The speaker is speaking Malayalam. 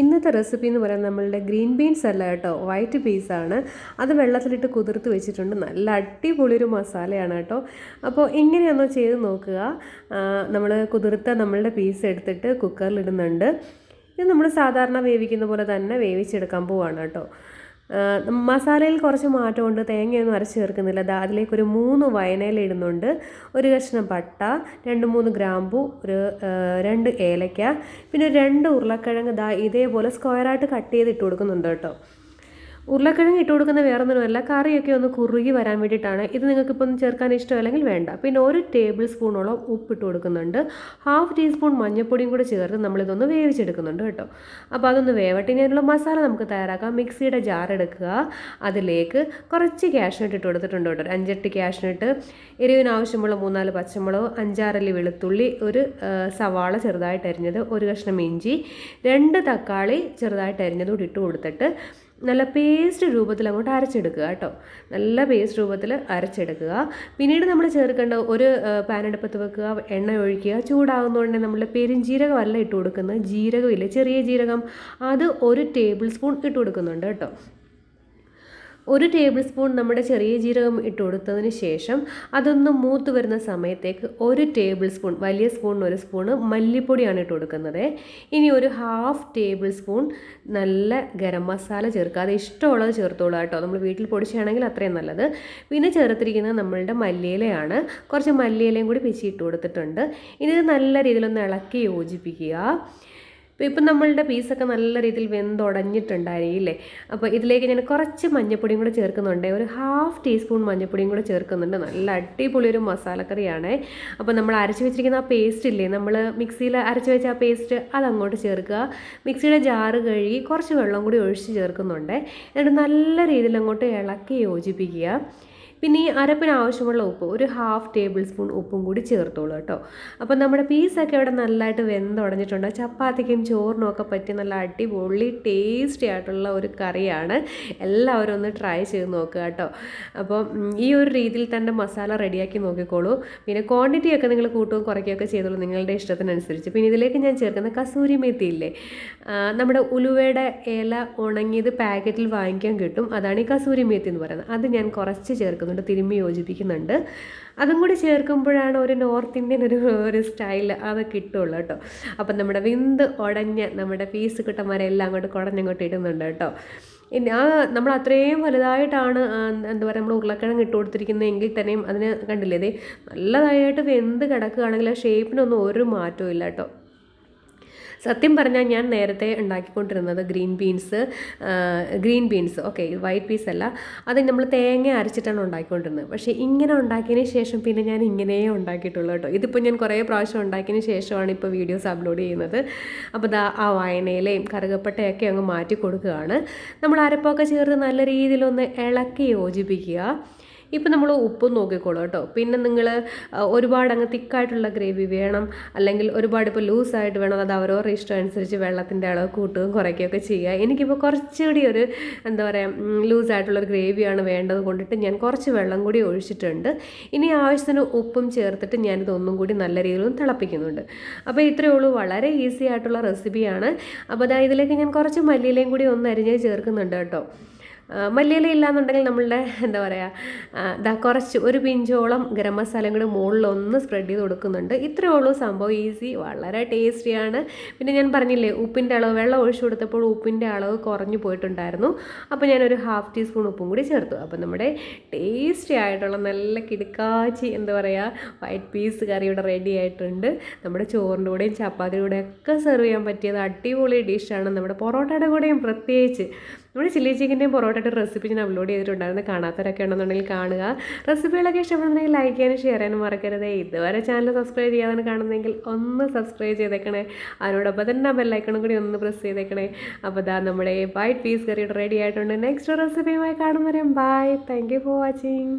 ഇന്നത്തെ റെസിപ്പി എന്ന് പറയുന്നത് നമ്മളുടെ ഗ്രീൻ ബീൻസ് അല്ല കേട്ടോ വൈറ്റ് പീസാണ് അത് വെള്ളത്തിലിട്ട് കുതിർത്ത് വെച്ചിട്ടുണ്ട്. നല്ല അടിപൊളി ഒരു മസാലയാണ് കേട്ടോ. അപ്പോൾ ഇങ്ങനെയൊന്ന് ചെയ്ത് നോക്കുക. നമ്മൾ കുതിർത്ത നമ്മളുടെ പീസ് എടുത്തിട്ട് കുക്കറിലിടുന്നുണ്ട് ഇത് നമ്മൾ സാധാരണ വേവിക്കുന്ന പോലെ തന്നെ വേവിച്ചെടുക്കാൻ പോവാണ് കേട്ടോ. മസാലയിൽ കുറച്ച് മാറ്റമുണ്ട്. തേങ്ങയൊന്നും അരച്ച് ചേർക്കുന്നില്ല. ദാ അതിലേക്കൊരു മൂന്ന് വയനയില ഇടുന്നുണ്ട്. ഒരു കഷ്ണം പട്ട രണ്ട് മൂന്ന് ഗ്രാമ്പു ഒരു രണ്ട് ഏലക്ക പിന്നെ രണ്ട് ഉരുളക്കിഴങ്ങ്. ദാ ഇതേപോലെ സ്ക്വയറായിട്ട് കട്ട് ചെയ്ത് ഇട്ട് കൊടുക്കുന്നുണ്ട് കേട്ടോ. ഉരുളക്കിഴങ്ങ് ഇട്ട് കൊടുക്കുന്ന വേറെ ഒന്നുമല്ല കറിയൊക്കെ ഒന്ന് കുറുകി വരാൻ വേണ്ടിയിട്ടാണ്. ഇത് നിങ്ങൾക്ക് ഇപ്പം ചേർക്കാൻ ഇഷ്ടമല്ലെങ്കിൽ വേണ്ട. പിന്നെ ഒരു ടേബിൾ സ്പൂണോളം ഉപ്പ് ഇട്ട് കൊടുക്കുന്നുണ്ട്. ഹാഫ് ടീസ്പൂൺ മഞ്ഞൾപ്പൊടിയും കൂടെ ചേർത്ത് നമ്മളിതൊന്ന് വേവിച്ചെടുക്കുന്നുണ്ട് കേട്ടോ. അപ്പോൾ അതൊന്ന് വേവട്ടെ. ഇനിയുള്ള മസാല നമുക്ക് തയ്യാറാക്കാം. മിക്സിയുടെ ജാർ എടുക്കുക. അതിലേക്ക് കുറച്ച് ക്യാഷ്നട്ട് ഇട്ട് കൊടുത്തിട്ടുണ്ട് കേട്ടോ. ഒരു അഞ്ചെട്ട് ക്യാഷ്നട്ട് എരിവിന് ആവശ്യമുള്ള മൂന്നാൽ പച്ചമുളക് അഞ്ചാറല്ലി വെളുത്തുള്ളി ഒരു സവാള ചെറുതായിട്ട് അരിഞ്ഞത് ഒരു കഷ്ണം ഇഞ്ചി രണ്ട് തക്കാളി ചെറുതായിട്ട് അരിഞ്ഞത് കൂടി ഇട്ട് കൊടുത്തിട്ട് നല്ല പേസ്റ്റ് രൂപത്തിൽ അങ്ങോട്ട് അരച്ചെടുക്കുക കേട്ടോ. നല്ല പേസ്റ്റ് രൂപത്തിൽ അരച്ചെടുക്കുക. പിന്നീട് നമ്മൾ ചേർക്കേണ്ട ഒരു പാൻ അടുപ്പത്ത് വെക്കുക എണ്ണ ഒഴിക്കുക. ചൂടാകുന്നതുകൊണ്ട് നമ്മൾ പെരുംജീരകമല്ല ഇട്ട് കൊടുക്കുന്നത്. ജീരകമില്ല? ചെറിയ ജീരകം. അത് ഒരു ടേബിൾ സ്പൂൺ ഇട്ട് കൊടുക്കുന്നുണ്ട് കേട്ടോ. ഒരു ടേബിൾ സ്പൂൺ നമ്മുടെ ചെറിയ ജീരകം ഇട്ട് കൊടുത്തതിന് ശേഷം അതൊന്ന് മൂത്ത് വരുന്ന സമയത്തേക്ക് ഒരു ടേബിൾ സ്പൂൺ വലിയ സ്പൂണിന് ഒരു സ്പൂൺ മല്ലിപ്പൊടിയാണ് ഇട്ട് കൊടുക്കുന്നത്. ഇനി ഒരു ഹാഫ് ടേബിൾ സ്പൂൺ നല്ല ഗരം മസാല ചേർക്കുക. അത് ഇഷ്ടമുള്ളത് ചേർത്തോളൂ കേട്ടോ. നമ്മൾ വീട്ടിൽ പൊടിച്ചാണെങ്കിൽ അത്രയും നല്ലത്. പിന്നെ ചേർത്തിരിക്കുന്നത് നമ്മളുടെ മല്ലിയിലയാണ്. കുറച്ച് മല്ലിയിലയും കൂടി പിച്ചിട്ട് കൊടുത്തിട്ടുണ്ട്. ഇനി ഇത് നല്ല രീതിയിലൊന്ന് ഇളക്കി യോജിപ്പിക്കുക. അപ്പോൾ ഇപ്പം നമ്മളുടെ പീസൊക്കെ നല്ല രീതിയിൽ വെന്തുടഞ്ഞിട്ടുണ്ടായിരിക്കില്ലേ അപ്പോൾ ഇതിലേക്ക് ഞാൻ കുറച്ച് മഞ്ഞപ്പൊടിയും കൂടെ ചേർക്കുന്നുണ്ട്. ഒരു ഹാഫ് ടീസ്പൂൺ മഞ്ഞപ്പൊടിയും കൂടെ ചേർക്കുന്നുണ്ട്. നല്ല അടിപൊളി ഒരു മസാലക്കറിയാണ്. അപ്പോൾ നമ്മൾ അരച്ച് വെച്ചിരിക്കുന്ന ആ പേസ്റ്റ് ഇല്ലേ നമ്മൾ മിക്സിയിൽ അരച്ച് വെച്ച ആ പേസ്റ്റ് അതങ്ങോട്ട് ചേർക്കുക. മിക്സിയുടെ ജാറ് കഴുകി കുറച്ച് വെള്ളം കൂടി ഒഴിച്ച് ചേർക്കുന്നുണ്ട്. എന്നിട്ട് നല്ല രീതിയിൽ അങ്ങോട്ട് ഇളക്കി യോജിപ്പിക്കുക. പിന്നെ ഈ അരപ്പിന് ആവശ്യമുള്ള ഉപ്പ് ഒരു ഹാഫ് ടേബിൾ സ്പൂൺ ഉപ്പും കൂടി ചേർത്തോളൂ കേട്ടോ. അപ്പോൾ നമ്മുടെ പീസൊക്കെ ഇവിടെ നല്ലതായിട്ട് വെന്തുടഞ്ഞിട്ടുണ്ട്. ചപ്പാത്തിക്കും ചോറിനും ഒക്കെ പറ്റിയ നല്ല അടിപൊളി ടേസ്റ്റി ആയിട്ടുള്ള ഒരു കറിയാണ്. എല്ലാവരും ഒന്ന് ട്രൈ ചെയ്ത് നോക്കുക കേട്ടോ. അപ്പോൾ ഈ ഒരു രീതിയിൽ തന്നെ മസാല റെഡിയാക്കി നോക്കിക്കോളൂ. പിന്നെ ക്വാണ്ടിറ്റി ഒക്കെ നിങ്ങൾ കൂട്ടുകയും കുറയ്ക്കുകയൊക്കെ ചെയ്തോളൂ നിങ്ങളുടെ ഇഷ്ടത്തിനനുസരിച്ച്. പിന്നെ ഇതിലേക്ക് ഞാൻ ചേർക്കുന്ന കസൂരി മേത്തി ഇല്ലേ? നമ്മുടെ ഉലുവയുടെ ഇല ഉണങ്ങിയത് പാക്കറ്റിൽ വാങ്ങിക്കാൻ കിട്ടും. അതാണ് ഈ കസൂരി മേത്തി എന്ന് പറയുന്നത്. അത് ഞാൻ കുറച്ച് ചേർക്കുന്നു ചേർക്കുന്നുണ്ട് തിരുമ്മി യോജിപ്പിക്കുന്നുണ്ട്. അതും കൂടി ചേർക്കുമ്പോഴാണ് ഒരു നോർത്ത് ഇന്ത്യൻ ഒരു ഒരു സ്റ്റൈൽ അത് കിട്ടുള്ളൂ കേട്ടോ. അപ്പം നമ്മുടെ വിന്ത് ഉടഞ്ഞ് നമ്മുടെ പീസ് കിട്ടന്മാരെല്ലാം അങ്ങോട്ട് കുടഞ്ഞങ്ങോട്ട് ഇടുന്നുണ്ട് കേട്ടോ. ആ നമ്മൾ അത്രയും വലുതായിട്ടാണ് എന്താ പറയുക നമ്മൾ ഉരുളക്കിഴങ്ങ് ഇട്ട് കൊടുത്തിരിക്കുന്നതെങ്കിൽ തന്നെയും അതിന് കണ്ടില്ലേ ഇതേ നല്ലതായിട്ട് വെന്ത് കിടക്കുകയാണെങ്കിൽ ആ ഷേപ്പിനൊന്നും ഒരു മാറ്റവും ഇല്ല കേട്ടോ. സത്യം പറഞ്ഞാൽ ഞാൻ നേരത്തെ ഉണ്ടാക്കിക്കൊണ്ടിരുന്നത് green beans green beans okay white peas അല്ല. അത് നമ്മൾ തേങ്ങ അരച്ചിട്ടാണ് ഉണ്ടാക്കിക്കൊണ്ടിരുന്നത്. പക്ഷേ ഇങ്ങനെ ഉണ്ടാക്കിയതിന് ശേഷം പിന്നെ ഞാൻ ഇങ്ങനെയേ ഉണ്ടാക്കിയിട്ടുള്ളൂ കേട്ടോ. ഇതിപ്പോൾ ഞാൻ കുറേ പ്രാവശ്യം ഉണ്ടാക്കിയതിന് ശേഷമാണ് ഇപ്പോൾ വീഡിയോസ് അപ്ലോഡ് ചെയ്യുന്നത്. അപ്പോൾ ദാ ആ വായനയിലെയും കറുകപ്പട്ടയൊക്കെ അങ്ങ് മാറ്റി കൊടുക്കുകയാണ്. നമ്മൾ അരപ്പൊക്കെ ചേർത്ത് നല്ല രീതിയിലൊന്ന് ഇളക്കി യോജിപ്പിക്കുക. ഇപ്പം നമ്മൾ ഉപ്പും നോക്കിക്കോളൂ കേട്ടോ. പിന്നെ നിങ്ങൾ ഒരുപാട് അങ്ങ് തിക്കായിട്ടുള്ള ഗ്രേവി വേണം അല്ലെങ്കിൽ ഒരുപാട് ഇപ്പോൾ ലൂസായിട്ട് വേണം അത് അവരവരുടെ ഇഷ്ടം അനുസരിച്ച് വെള്ളത്തിന്റെ അളവ് കൂട്ടുകയും കുറയ്ക്കുകയൊക്കെ ചെയ്യുക. എനിക്കിപ്പോൾ കുറച്ചുകൂടി ഒരു എന്താ പറയുക ലൂസായിട്ടുള്ളൊരു ഗ്രേവിയാണ് വേണ്ടത് കൊണ്ടിട്ട് ഞാൻ കുറച്ച് വെള്ളം കൂടി ഒഴിച്ചിട്ടുണ്ട്. ഇനി ആവശ്യത്തിന് ഉപ്പും ചേർത്തിട്ട് ഞാനിത് ഒന്നും കൂടി നല്ല രീതിയിൽ തിളപ്പിക്കുന്നുണ്ട്. അപ്പോൾ ഇത്രയേ ഉള്ളൂ. വളരെ ഈസി ആയിട്ടുള്ള റെസിപ്പിയാണ്. അപ്പോൾ അതാ ഇതിലേക്ക് ഞാൻ കുറച്ച് മല്ലിയിലയും കൂടി ഒന്ന് അരിഞ്ഞ് ചേർക്കുന്നുണ്ട് കേട്ടോ. മല്ലിയില ഇല്ലാന്നുണ്ടെങ്കിൽ നമ്മളുടെ എന്താ പറയുക ഇതാ കുറച്ച് ഒരു പിഞ്ചോളം ഗരം മസാലയും കൂടി മുകളിൽ ഒന്ന് സ്പ്രെഡ് ചെയ്ത് കൊടുക്കുന്നുണ്ട്. ഇത്രയേ ഉള്ളൂ സംഭവം ഈസി വളരെ ടേസ്റ്റിയാണ് പിന്നെ ഞാൻ പറഞ്ഞില്ലേ ഉപ്പിന്റെ അളവ് വെള്ളം ഒഴിച്ചു കൊടുത്തപ്പോൾ ഉപ്പിന്റെ അളവ് കുറഞ്ഞു പോയിട്ടുണ്ടായിരുന്നു. അപ്പോൾ ഞാനൊരു ഹാഫ് ടീസ്പൂൺ ഉപ്പും കൂടി ചേർത്തു. അപ്പോൾ നമ്മുടെ ടേസ്റ്റി ആയിട്ടുള്ള നല്ല കിടുക്കാച്ചി എന്താ പറയുക വൈറ്റ് പീസ് കറി ഇവിടെ റെഡി ആയിട്ടുണ്ട്. നമ്മുടെ ചോറിന്റെ കൂടെയും ചപ്പാത്തിയുടെ കൂടെയും ഒക്കെ സെർവ് ചെയ്യാൻ പറ്റിയത് അടിപൊളി ഡിഷാണ് നമ്മുടെ പൊറോട്ടയുടെ കൂടെയും പ്രത്യേകിച്ച്. നമ്മുടെ ചില്ലി ചിക്കന്റെയും പൊറോട്ടയുടെ റെസിപ്പി ഞാൻ അപ്ലോഡ് ചെയ്തിട്ടുണ്ടായിരുന്നു. കാണാത്തവരൊക്കെ ഉണ്ടെന്നുണ്ടെങ്കിൽ കാണുക. റെസിപ്പികളൊക്കെ ഇഷ്ടപ്പെടുന്നെങ്കിൽ ലൈക്ക് ചെയ്യാനും ഷെയർ ചെയ്യാനും മറക്കരുത്. ഇതുവരെ ചാനൽ സബ്സ്ക്രൈബ് ചെയ്യാതെ കാണുന്നതെങ്കിൽ ഒന്ന് സബ്സ്ക്രൈബ് ചെയ്തേക്കണേ. അതിനോടൊപ്പം തന്നെ ബെല്ലൈക്കണും കൂടി ഒന്ന് പ്രസ് ചെയ്തേക്കണേ. അപ്പോൾ ഇതാ നമ്മുടെ വൈറ്റ് പീസ് കറി റെഡി ആയിട്ടുണ്ട്. നെക്സ്റ്റ് റെസിപ്പിയുമായി കാണുന്നവരെയും bye thank you for watching